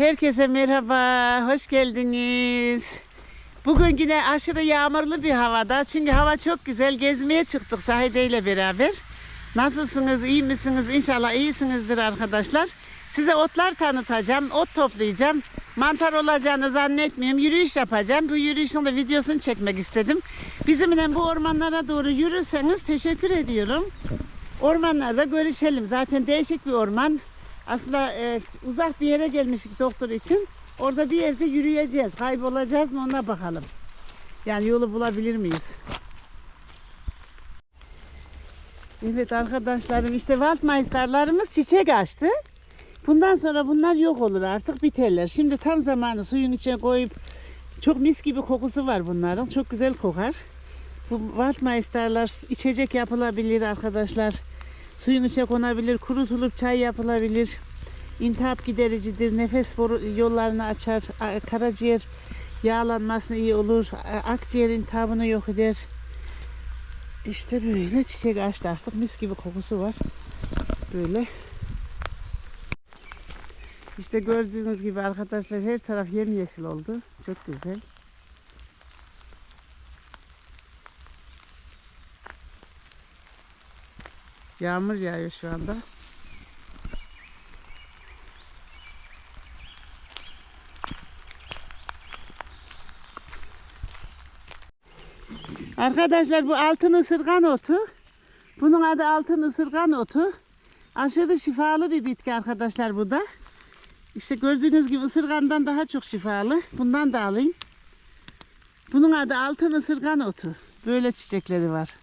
Herkese merhaba, hoş geldiniz. Bugün yine aşırı yağmurlu bir havada. Çünkü hava çok güzel. Gezmeye çıktık Zahide ile beraber. Nasılsınız, iyi misiniz? İnşallah iyisinizdir arkadaşlar. Size otlar tanıtacağım, ot toplayacağım. Mantar olacağını zannetmiyorum. Yürüyüş yapacağım. Bu yürüyüşün de videosunu çekmek istedim. Bizimle bu ormanlara doğru yürürseniz teşekkür ediyorum. Ormanlarda görüşelim. Zaten değişik bir orman. Aslında e, uzak bir yere gelmiştik doktor için. Orada bir yerde yürüyeceğiz. Kaybolacağız mı ona bakalım. Yani yolu bulabilir miyiz? Evet arkadaşlarım işte Waldmeisterlarımız çiçek açtı. Bundan sonra bunlar yok olur artık biterler. Şimdi tam zamanı suyun içine koyup çok mis gibi kokusu var bunların. Çok güzel kokar. Bu Waldmeisterlar içecek yapılabilir arkadaşlar. Suyun içine konabilir, kurutulup çay yapılabilir. İntihap gidericidir, nefes boru yollarını açar, karaciğer yağlanmasına iyi olur, akciğer iltihabını yok eder. İşte böyle çiçek açtı artık mis gibi kokusu var. Böyle. İşte gördüğünüz gibi arkadaşlar her taraf yemyeşil oldu. Çok güzel. Yağmur yağıyor şu anda. Arkadaşlar bu altın ısırgan otu. Bunun adı altın ısırgan otu. Aşırı şifalı bir bitki arkadaşlar bu da. İşte gördüğünüz gibi ısırgandan daha çok şifalı. Bundan da alayım. Bunun adı altın ısırgan otu. Böyle çiçekleri var.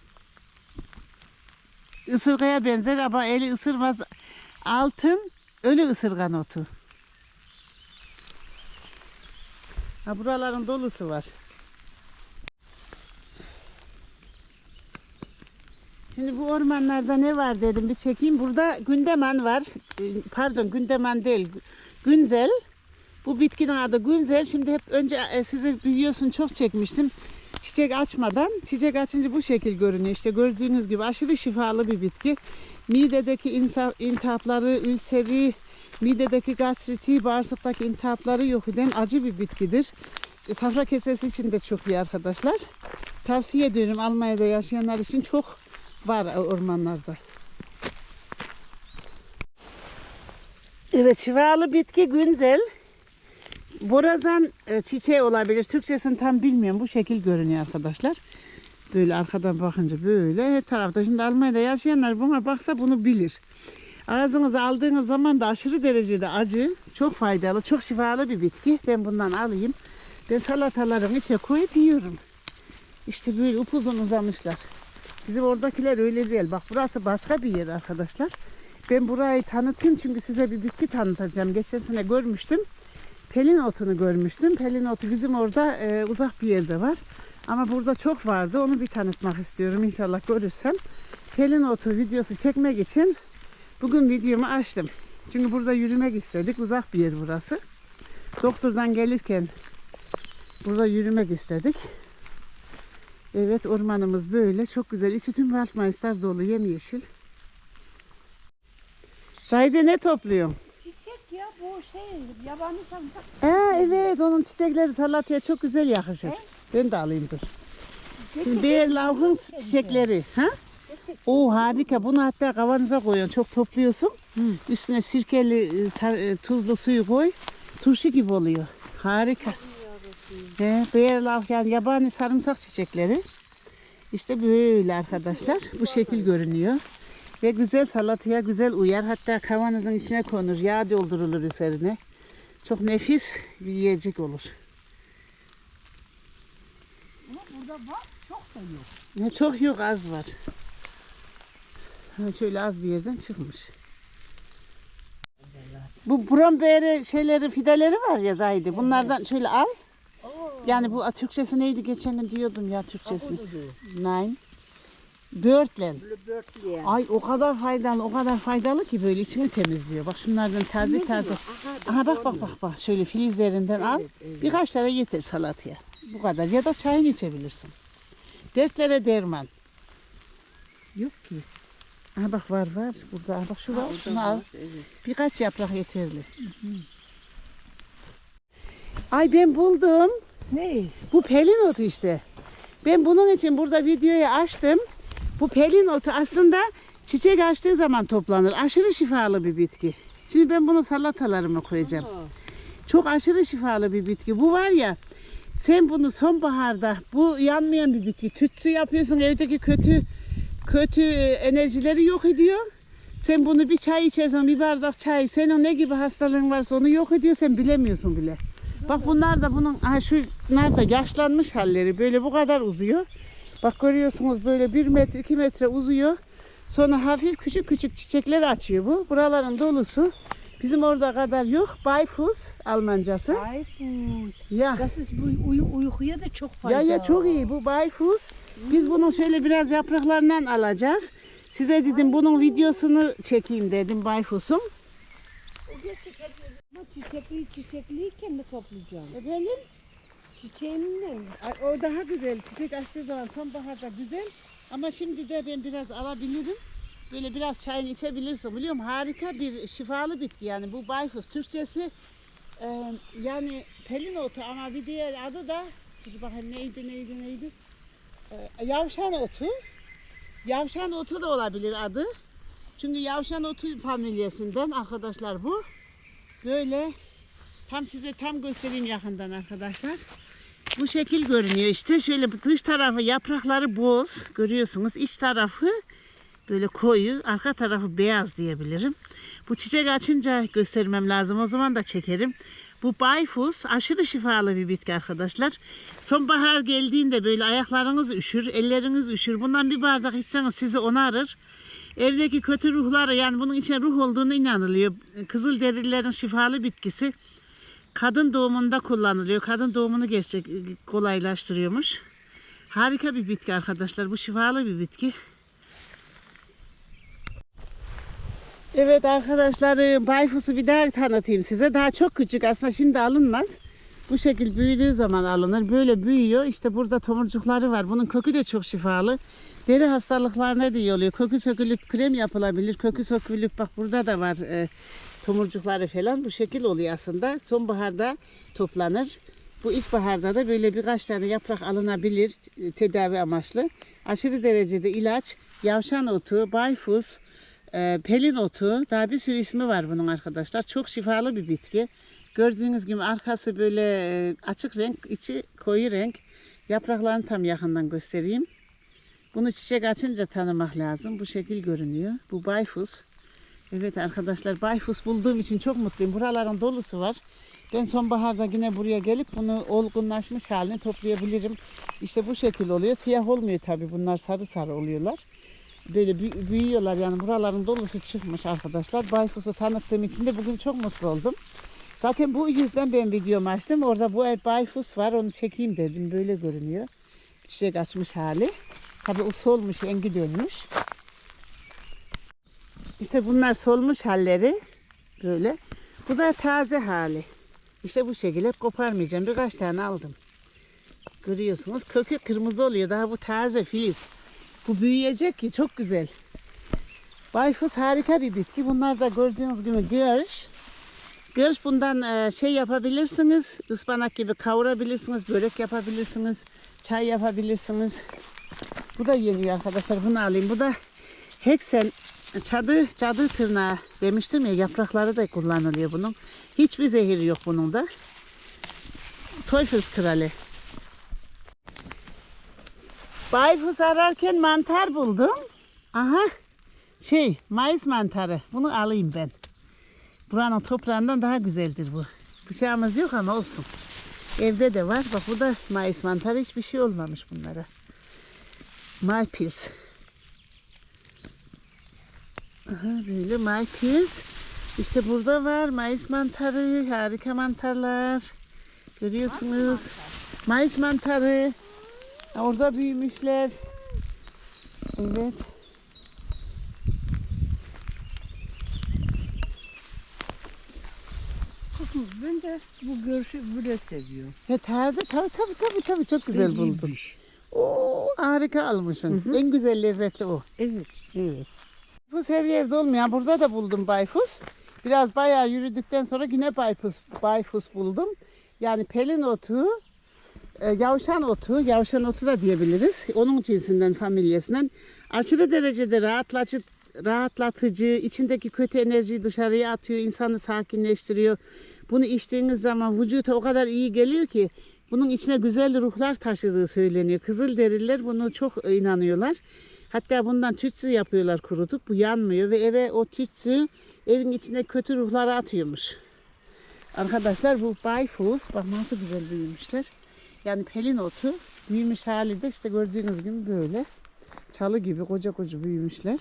Isırgaya benzer ama eli ısırmaz. Altın ölü ısırgan otu. Ha buraların dolusu var. Şimdi bu ormanlarda ne var dedim bir çekeyim. Burada gündeman var. Ee, Pardon gündeman değil. Günzel. Bu bitkinin adı günzel. Şimdi hep önce e, size biliyorsun çok çekmiştim. Çiçek açmadan. Çiçek açınca bu şekil görünüyor. İşte gördüğünüz gibi aşırı şifalı bir bitki. Midedeki iltihapları, ülseri, midedeki gastriti, bağırsaktaki iltihapları yok eden acı bir bitkidir. E, Safra kesesi için de çok iyi arkadaşlar. Tavsiye ediyorum Almanya'da yaşayanlar için çok var ormanlarda. Evet şifalı bitki günzel. Borazan e, çiçeği olabilir. Türkçesini tam bilmiyorum. Bu şekil görünüyor arkadaşlar. Böyle arkadan bakınca böyle her tarafta. Şimdi Almanya'da yaşayanlar buna baksa bunu bilir. Ağzınıza aldığınız zaman da aşırı derecede acı, çok faydalı, çok şifalı bir bitki. Ben bundan alayım. Ben salataların içine koyup yiyorum. İşte böyle upuzun uzamışlar. Bizim oradakiler öyle değil. Bak burası başka bir yer arkadaşlar. Ben burayı tanıtayım çünkü size bir bitki tanıtacağım. Geçen sene görmüştüm. Pelin otunu görmüştüm. Pelin otu bizim orada e, uzak bir yerde var. Ama burada çok vardı. Onu bir tanıtmak istiyorum. İnşallah görürsem. Pelin otu videosu çekmek için bugün videomu açtım. Çünkü burada yürümek istedik. Uzak bir yer burası. Doktordan gelirken burada yürümek istedik. Evet ormanımız böyle. Çok güzel. İçi tüm Waldmeister dolu. Yemyeşil. Zahide ne topluyorsun? Bu şey yabani sarımsak. Aa, evet onun çiçekleri salataya çok güzel yakışır. Ben de alayım dur. Şimdi Beyerlauch'un çiçekleri. Ha? O harika. Bunu hatta kavanoza koyuyorsun. Çok topluyorsun. Üstüne sirkeli, e, sar- e, tuzlu suyu koy. Turşu gibi oluyor. Harika. He, Beyerlauch yani yabani sarımsak çiçekleri. İşte böyle arkadaşlar. Bu şekil görünüyor. Ve güzel salataya güzel uyar. Hatta kavanozun içine konur. Yağ doldurulur üzerine. Çok nefis bir yiyecek olur. Ama burada var çok da yok. Ne çok yok az var. Ha, şöyle az bir yerden çıkmış. Bu brombeeri şeyleri fideleri var ya Zahide. Bunlardan şöyle al. Yani bu Türkçesi neydi geçen gün diyordum ya Türkçesini. Nine. Böğürtlen. Börtlüye. Ay o kadar faydalı, o kadar faydalı ki böyle içini temizliyor. Bak şunlardan taze taze. Aha bak bak bak bak şöyle filizlerinden al. Birkaç tane getir salataya. Bu kadar ya da çayını içebilirsin. Dertlere derman. Yok ki. Aha bak var var burada. Aha bak şu var. Şunu al. Birkaç yaprak yeterli. Ay ben buldum. Ne? Bu pelin otu işte. Ben bunun için burada videoyu açtım. Bu pelin otu aslında çiçek açtığı zaman toplanır. Aşırı şifalı bir bitki. Şimdi ben bunu salatalarıma koyacağım. Çok aşırı şifalı bir bitki. Bu var ya sen bunu sonbaharda bu yanmayan bir bitki. Tütsü yapıyorsun evdeki kötü kötü enerjileri yok ediyor. Sen bunu bir çay içersen bir bardak çay senin ne gibi hastalığın varsa onu yok ediyor sen bilemiyorsun bile. Bak bunlar da bunun ha şunlar da yaşlanmış halleri böyle bu kadar uzuyor. Bak görüyorsunuz böyle bir metre iki metre uzuyor. Sonra hafif küçük küçük çiçekler açıyor bu. Buraların dolusu. Bizim orada kadar yok. Bayfus Almancası. Beifus. Ya. Das ist bu uy uykuya da çok Ya faydalı. ya çok iyi bu bayfus. Biz bunun şöyle biraz yapraklarından alacağız. Size dedim bunun videosunu çekeyim dedim gerçek Bu çiçekli çiçekliyken mi toplayacağım? Efendim? Çiçeğimle. Ay, O daha güzel. Çiçek açtığı zaman sonbaharda güzel. Ama şimdi de ben biraz alabilirim. Böyle biraz çayını içebilirsin biliyor musun? Harika bir şifalı bitki yani bu bayfus. Türkçesi e, yani pelin otu ama bir diğer adı da dur bakayım neydi neydi neydi? E, yavşan otu. Yavşan otu da olabilir adı. Çünkü yavşan otu familyasından arkadaşlar bu. Böyle tam size tam göstereyim yakından arkadaşlar. Bu şekil görünüyor işte. Şöyle dış tarafı yaprakları boz görüyorsunuz. İç tarafı böyle koyu, arka tarafı beyaz diyebilirim. Bu çiçek açınca göstermem lazım. O zaman da çekerim. Bu bayfus aşırı şifalı bir bitki arkadaşlar. Sonbahar geldiğinde böyle ayaklarınız üşür, elleriniz üşür. Bundan bir bardak içseniz sizi onarır. Evdeki kötü ruhları yani bunun içine ruh olduğunu inanılıyor. Kızıl derililerin şifalı bitkisi. Kadın doğumunda kullanılıyor. Kadın doğumunu gerçek kolaylaştırıyormuş. Harika bir bitki arkadaşlar. Bu şifalı bir bitki. Evet arkadaşlar e, Bayfus'u bir daha tanıtayım size. Daha çok küçük aslında şimdi alınmaz. Bu şekil büyüdüğü zaman alınır. Böyle büyüyor. İşte burada tomurcukları var. Bunun kökü de çok şifalı. Deri hastalıklarına da iyi oluyor. Kökü sökülüp krem yapılabilir. Kökü sökülüp bak burada da var e, tomurcukları falan. Bu şekil oluyor aslında. Sonbaharda toplanır. Bu ilkbaharda da böyle birkaç tane yaprak alınabilir e, tedavi amaçlı. Aşırı derecede ilaç, yavşan otu, bayfus, e, pelin otu, daha bir sürü ismi var bunun arkadaşlar. Çok şifalı bir bitki. Gördüğünüz gibi arkası böyle e, açık renk, içi koyu renk. Yapraklarını tam yakından göstereyim. Bunu çiçek açınca tanımak lazım. Bu şekil görünüyor. Bu bayfus. Evet arkadaşlar bayfus bulduğum için çok mutluyum. Buraların dolusu var. Ben sonbaharda yine buraya gelip bunu olgunlaşmış halini toplayabilirim. İşte bu şekil oluyor. Siyah olmuyor tabii. Bunlar sarı sarı oluyorlar. Böyle büyü- büyüyorlar yani buraların dolusu çıkmış arkadaşlar. Bayfus'u tanıttığım için de bugün çok mutlu oldum. Zaten bu yüzden ben videomu açtım. Orada bu bayfus var onu çekeyim dedim. Böyle görünüyor. Çiçek açmış hali. Tabii o solmuş, rengi dönmüş. İşte bunlar solmuş halleri. Böyle. Bu da taze hali. İşte bu şekilde koparmayacağım. Birkaç tane aldım. Görüyorsunuz kökü kırmızı oluyor. Daha bu taze filiz. Bu büyüyecek ki çok güzel. Bayfus harika bir bitki. Bunlar da gördüğünüz gibi görüş. Görüş bundan e, şey yapabilirsiniz. ıspanak gibi kavurabilirsiniz. Börek yapabilirsiniz. Çay yapabilirsiniz. Bu da yeniyor arkadaşlar. Bunu alayım. Bu da heksen çadı, çadı tırnağı demiştim ya yaprakları da kullanılıyor bunun. Hiçbir zehir yok bunun da. Teufels kralı. Bayfus ararken mantar buldum. Aha. Şey, mayıs mantarı. Bunu alayım ben. Buranın toprağından daha güzeldir bu. Bıçağımız yok ama olsun. Evde de var. Bak bu da mayıs mantarı. Hiçbir şey olmamış bunlara. Maypils. Aha, böyle maypils. İşte burada var mayıs mantarı. Harika mantarlar. Görüyorsunuz. Mayıs mantarı. Orada büyümüşler. Evet. Ben de bu görüşü böyle seviyorum. Ya taze tabii tabii tabii tabii çok güzel buldum. Oo harika almışsın. Hı hı. En güzel lezzetli o. Evet. Evet. Bayfus her yerde olmuyor. Burada da buldum bayfus. Biraz bayağı yürüdükten sonra yine bayfus, bayfus buldum. Yani pelin otu, e, yavşan otu, yavşan otu da diyebiliriz. Onun cinsinden, familyasından. Aşırı derecede rahatlatıcı, rahatlatıcı, içindeki kötü enerjiyi dışarıya atıyor, insanı sakinleştiriyor. Bunu içtiğiniz zaman vücuta o kadar iyi geliyor ki bunun içine güzel ruhlar taşıdığı söyleniyor. Kızılderililer bunu çok inanıyorlar. Hatta bundan tütsü yapıyorlar kurutup. Bu yanmıyor ve eve o tütsü evin içine kötü ruhları atıyormuş. Arkadaşlar bu bayfus bak nasıl güzel büyümüşler. Yani pelin otu büyümüş hali de işte gördüğünüz gibi böyle. Çalı gibi koca koca büyümüşler.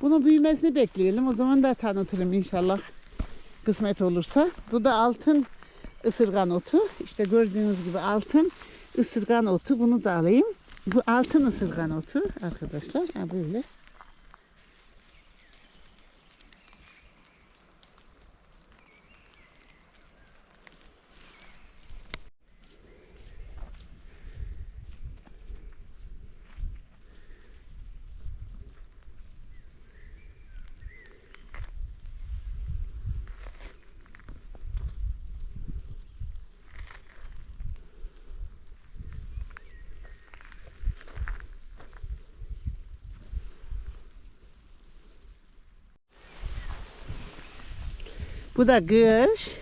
Bunun büyümesini bekleyelim. O zaman da tanıtırım inşallah kısmet olursa. Bu da altın ısırgan otu. İşte gördüğünüz gibi altın ısırgan otu. Bunu da alayım. Bu altın ısırgan otu arkadaşlar. Ha böyle. Bu da kış.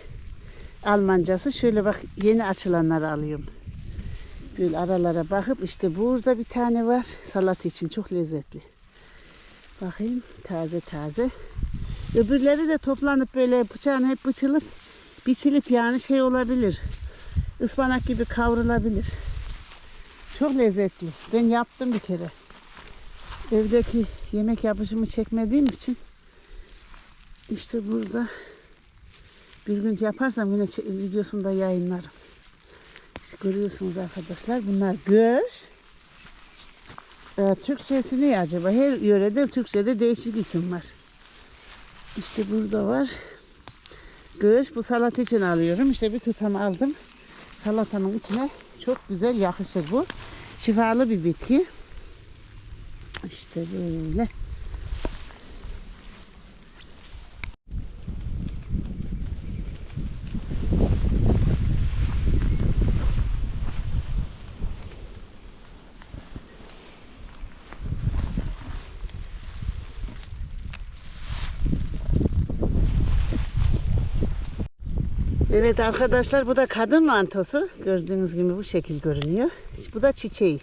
Almancası. Şöyle bak yeni açılanları alıyorum. Böyle aralara bakıp işte burada bir tane var. Salat için çok lezzetli. Bakayım taze taze. Öbürleri de toplanıp böyle bıçağın hep bıçılıp biçilip yani şey olabilir. Ispanak gibi kavrulabilir. Çok lezzetli. Ben yaptım bir kere. Evdeki yemek yapışımı çekmediğim için işte burada bir gün yaparsam yine videosunda yayınlarım. İşte görüyorsunuz arkadaşlar bunlar göz. Ee, Türkçesi ne acaba? Her yörede Türkçede değişik isim var. İşte burada var. Göz. Bu salat için alıyorum. İşte bir tutam aldım. Salatanın içine çok güzel yakışır bu. Şifalı bir bitki. İşte böyle. Evet arkadaşlar bu da kadın mantosu. Gördüğünüz gibi bu şekil görünüyor. Bu da çiçeği.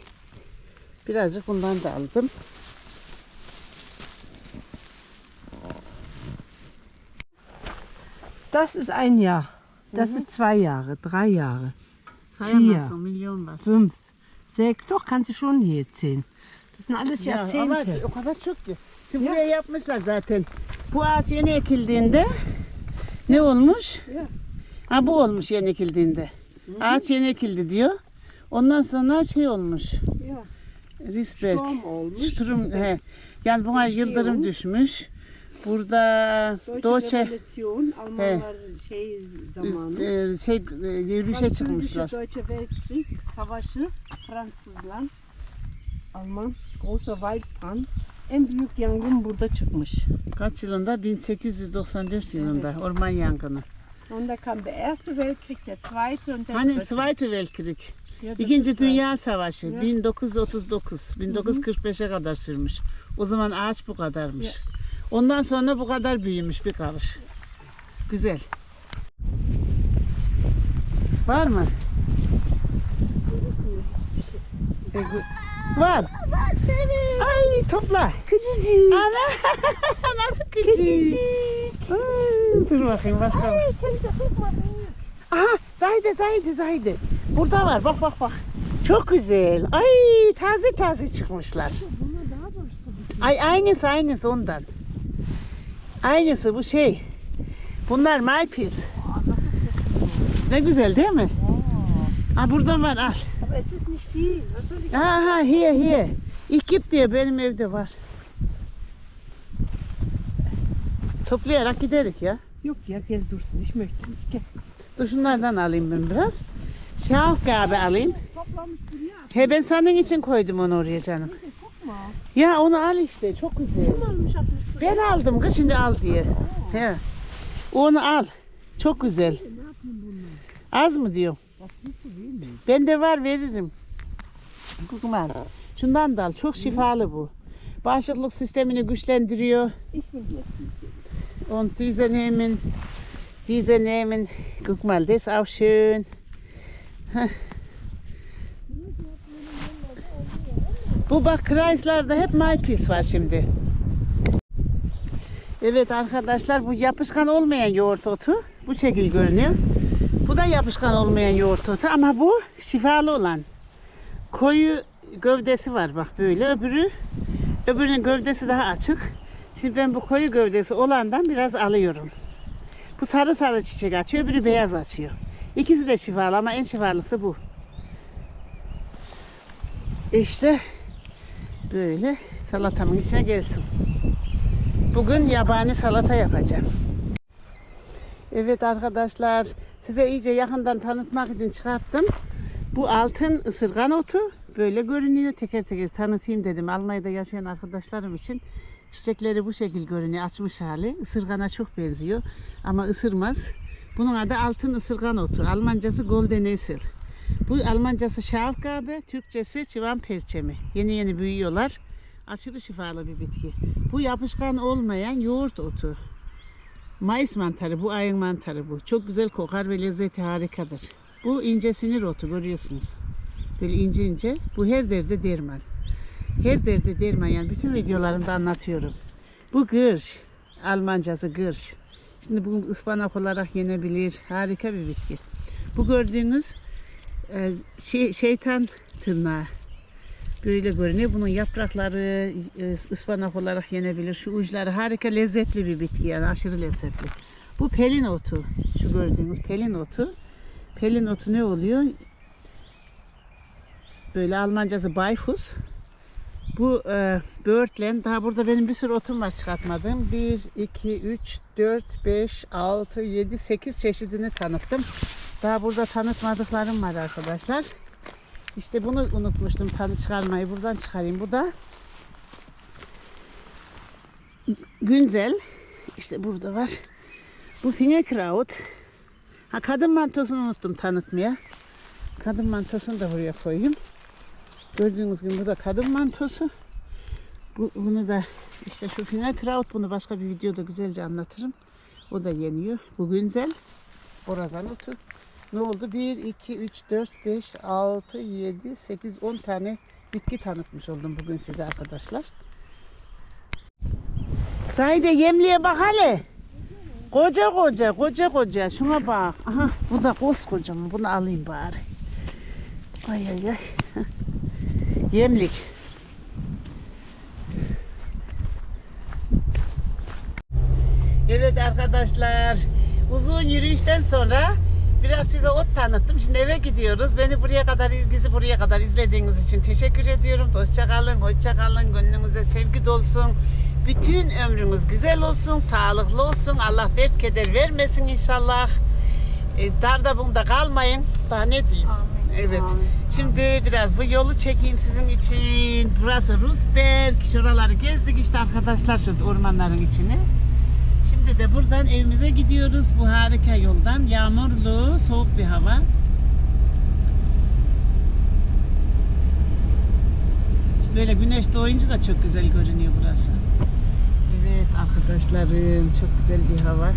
Birazcık bundan da aldım. Das ist ein Jahr. Das ist zwei Jahre, drei Jahre, Sayamazsın var. fünf, sechs. Doch, kannst du schon hier zählen. Das sind alles Ya, ama Jahrzehnte. o kadar çok ki. Şimdi Ya. buraya yapmışlar zaten. Bu ağaç yeni ekildiğinde ne olmuş? Ya. Ha bu olmuş yeni ekildiğinde. Ağaç yeni ekildi diyor. Ondan sonra şey olmuş. Ja, Risberg. Sturm olmuş. Sturm, he. Yani buna yıldırım Entstehung. düşmüş. Burada Deutsche Deutsche Revolution, şey zamanı. üst, e, şey e, yürüyüşe çıkmışlar. Deutsche Weltkrieg, savaşı, Fransızlar, Alman, großer Waldbrand. En büyük yangın burada çıkmış. Kaç yılında? 1894 yılında orman yangını. Und da kam der Erste Weltkrieg, der Zweite und der Hani Dritte. Zweite Weltkrieg. Ja, das İkinci Dünya Savaşı Ya. 1939 1945'e kadar sürmüş. O zaman ağaç bu kadarmış. Ondan sonra bu kadar büyümüş bir karış. Güzel. Var mı? E, gu- Var. Ay topla. Küçücük. Ana nasıl küçük. Ay, Dur bakayım başka. var. Aha Zahide Zahide Zahide. Burada var bak bak bak. Çok güzel. Ay taze taze çıkmışlar. Ay aynısı aynısı ondan. Aynısı bu şey. Bunlar Maypils. Ne güzel değil mi? Ha burada var al. Aha hier hier. Ich geb diye benim evde var. Toplayarak giderik ya. Yok ya gel dursun. Möchte nicht. Gel. Dur şunlardan alayım ben biraz. Şahgabe alayım. Toplamış duruyor. He ben senin için koydum onu oraya canım. Mal. Ya onu al işte çok güzel. Ben aldım kız şimdi al diye. He. Onu al. Çok güzel. Ne yapayım bununla? Az mı diyor? mi? Bende var veririm. Kukman. Şundan da al. Çok şifalı bu. Bağışıklık sistemini güçlendiriyor. Jetzt nicht. Und diese nehmen, diese nehmen, guck mal, das ist auch schön. Bu bak kreislarda hep maypis var şimdi. Evet arkadaşlar bu yapışkan olmayan yoğurt otu bu şekil görünüyor. Bu da yapışkan olmayan yoğurt otu ama bu şifalı olan. Koyu gövdesi var bak böyle öbürü öbürünün gövdesi daha açık. Şimdi ben bu koyu gövdesi olandan biraz alıyorum. Bu sarı sarı çiçek açıyor, öbürü beyaz açıyor. İkisi de şifalı ama en şifalısı bu. İşte böyle salatamın içine gelsin. Bugün yabani salata yapacağım. Evet arkadaşlar size iyice yakından tanıtmak için çıkarttım. Bu altın ısırgan otu böyle görünüyor. Teker teker tanıtayım dedim. Almanya'da yaşayan arkadaşlarım için çiçekleri bu şekil görünüyor. Açmış hali. Isırgana çok benziyor ama ısırmaz. Bunun adı altın ısırgan otu. Almancası Golden Esel. Bu Almancası Schafgabe, Türkçesi çıvan perçemi. Yeni yeni büyüyorlar. Aşırı şifalı bir bitki. Bu yapışkan olmayan yoğurt otu. Mayıs mantarı, bu ayın mantarı bu. Çok güzel kokar ve lezzeti harikadır. Bu ince sinir otu görüyorsunuz. Böyle ince ince. Bu her derde derman. Her derde derman yani bütün videolarımda anlatıyorum. Bu gırş. Almancası gırş. Şimdi bu ıspanak olarak yenebilir. Harika bir bitki. Bu gördüğünüz e, şey, şeytan tırnağı. Böyle görünüyor. Bunun yaprakları e, ıspanak olarak yenebilir. Şu uçları harika lezzetli bir bitki yani aşırı lezzetli. Bu pelin otu. Şu gördüğünüz pelin otu. Pelin otu ne oluyor? Böyle Almancası Bayfus. Bu e, böğürtlen. Daha burada benim bir sürü otum var çıkartmadığım. 1, 2, 3, 4, 5, 6, 7, 8 çeşidini tanıttım. Daha burada tanıtmadıklarım var arkadaşlar. İşte bunu unutmuştum tanı çıkarmayı. Buradan çıkarayım. Bu da Günzel. İşte burada var. Bu Fingerkraut. Ha kadın mantosunu unuttum tanıtmaya. Kadın mantosunu da buraya koyayım. Gördüğünüz gibi bu da kadın mantosu. Bu, bunu da işte şu Fingerkraut bunu başka bir videoda güzelce anlatırım. O da yeniyor. Bu Günzel. Borazan otu. Ne oldu? 1, 2, 3, 4, 5, 6, 7, 8, 10 tane bitki tanıtmış oldum bugün size arkadaşlar. Sahide yemliğe bak hele. Koca koca, koca koca. Şuna bak. Aha, bu da koskocaman. Bunu alayım bari. Ay ay ay. Yemlik. Evet arkadaşlar. Uzun yürüyüşten sonra biraz size ot tanıttım. Şimdi eve gidiyoruz. Beni buraya kadar bizi buraya kadar izlediğiniz için teşekkür ediyorum. Hoşça kalın, hoşça kalın. Gönlünüze sevgi dolsun. Bütün ömrünüz güzel olsun, sağlıklı olsun. Allah dert keder vermesin inşallah. E, darda bunda kalmayın. Daha ne diyeyim? Evet. Şimdi biraz bu yolu çekeyim sizin için. Burası Rusberg. Şuraları gezdik işte arkadaşlar şu ormanların içini. Şimdi de buradan evimize gidiyoruz bu harika yoldan. Yağmurlu, soğuk bir hava. Böyle güneş doğunca da çok güzel görünüyor burası. Evet arkadaşlarım çok güzel bir hava.